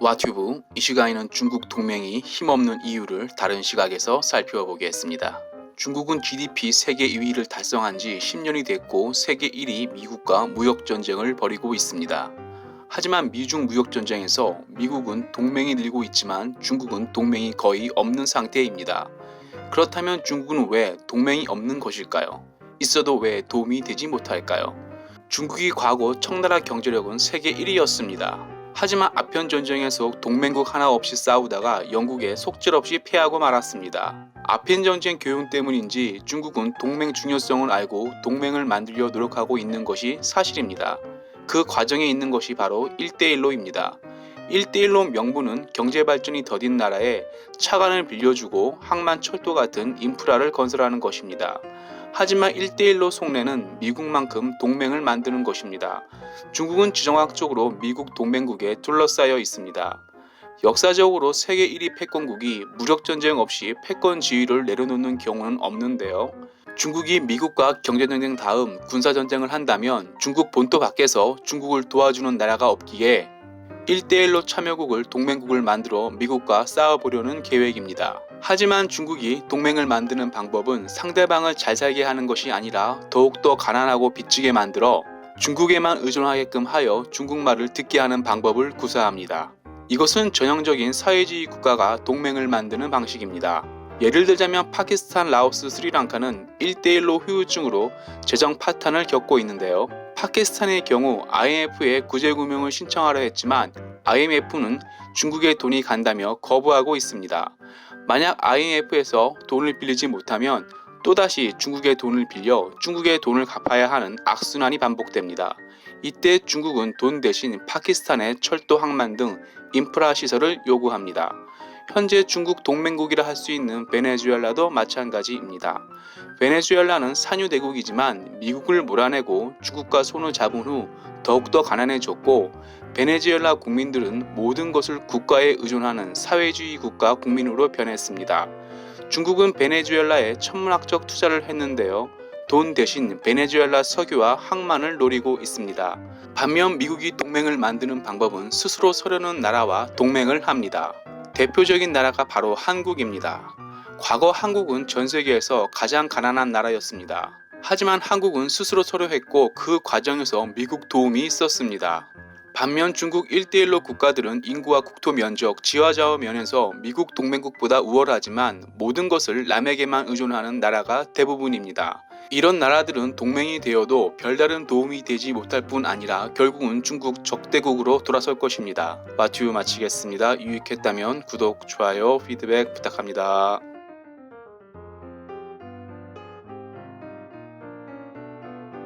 와튜브 이 시간에는 중국 동맹이 힘없는 이유를 다른 시각에서 살펴보겠습니다. 중국은 GDP 세계 2위를 달성한 지 10년이 됐고 세계 1위 미국과 무역 전쟁을 벌이고 있습니다. 하지만 미중 무역 전쟁에서 미국은 동맹이 늘고 있지만 중국은 동맹이 거의 없는 상태입니다. 그렇다면 중국은 왜 동맹이 없는 것일까요? 있어도 왜 도움이 되지 못할까요? 중국이 과거 청나라 경제력은 세계 1위였습니다. 하지만 아편 전쟁에서 동맹국 하나 없이 싸우다가 영국에 속절없이 패하고 말았습니다. 아편 전쟁 교훈 때문인지 중국은 동맹 중요성을 알고 동맹을 만들려 노력하고 있는 것이 사실입니다. 그 과정에 있는 것이 바로 1대1로입니다. 1대1로 명분은 경제 발전이 더딘 나라에 차관을 빌려주고 항만 철도 같은 인프라를 건설하는 것입니다. 하지만 1대1로 속내는 미국만큼 동맹을 만드는 것입니다. 중국은 지정학적으로 미국 동맹국에 둘러싸여 있습니다. 역사적으로 세계 1위 패권국이 무력전쟁 없이 패권 지위를 내려놓는 경우는 없는데요. 중국이 미국과 경제전쟁 다음 군사전쟁을 한다면 중국 본토 밖에서 중국을 도와주는 나라가 없기에 1대1로 참여국을 동맹국을 만들어 미국과 싸워보려는 계획입니다. 하지만 중국이 동맹을 만드는 방법은 상대방을 잘 살게 하는 것이 아니라 더욱더 가난하고 빚지게 만들어 중국에만 의존하게끔 하여 중국말을 듣게 하는 방법을 구사합니다. 이것은 전형적인 사회주의 국가가 동맹을 만드는 방식입니다. 예를 들자면 파키스탄, 라오스, 스리랑카는 1대1로 후유증으로 재정 파탄을 겪고 있는데요. 파키스탄의 경우 IMF에 구제금융을 신청하려 했지만 IMF는 중국에 돈이 간다며 거부하고 있습니다. 만약 IMF에서 돈을 빌리지 못하면 또다시 중국의 돈을 빌려 중국의 돈을 갚아야 하는 악순환이 반복됩니다. 이때 중국은 돈 대신 파키스탄의 철도 항만 등 인프라 시설을 요구합니다. 현재 중국 동맹국이라 할 수 있는 베네수엘라도 마찬가지입니다. 베네수엘라는 산유 대국이지만 미국을 몰아내고 중국과 손을 잡은 후 더욱더 가난해졌고 베네수엘라 국민들은 모든 것을 국가에 의존하는 사회주의 국가 국민으로 변했습니다. 중국은 베네수엘라에 천문학적 투자를 했는데요. 돈 대신 베네수엘라 석유와 항만을 노리고 있습니다. 반면 미국이 동맹을 만드는 방법은 스스로 서려는 나라와 동맹을 합니다. 대표적인 나라가 바로 한국입니다. 과거 한국은 전 세계에서 가장 가난한 나라였습니다. 하지만 한국은 스스로 서려했고 그 과정에서 미국 도움이 있었습니다. 반면 중국 1대1로 국가들은 인구와 국토 면적, 지하자원 면에서 미국 동맹국보다 우월하지만 모든 것을 남에게만 의존하는 나라가 대부분입니다. 이런 나라들은 동맹이 되어도 별다른 도움이 되지 못할 뿐 아니라 결국은 중국 적대국으로 돌아설 것입니다. 마튜 마치겠습니다. 유익했다면 구독, 좋아요, 피드백 부탁합니다.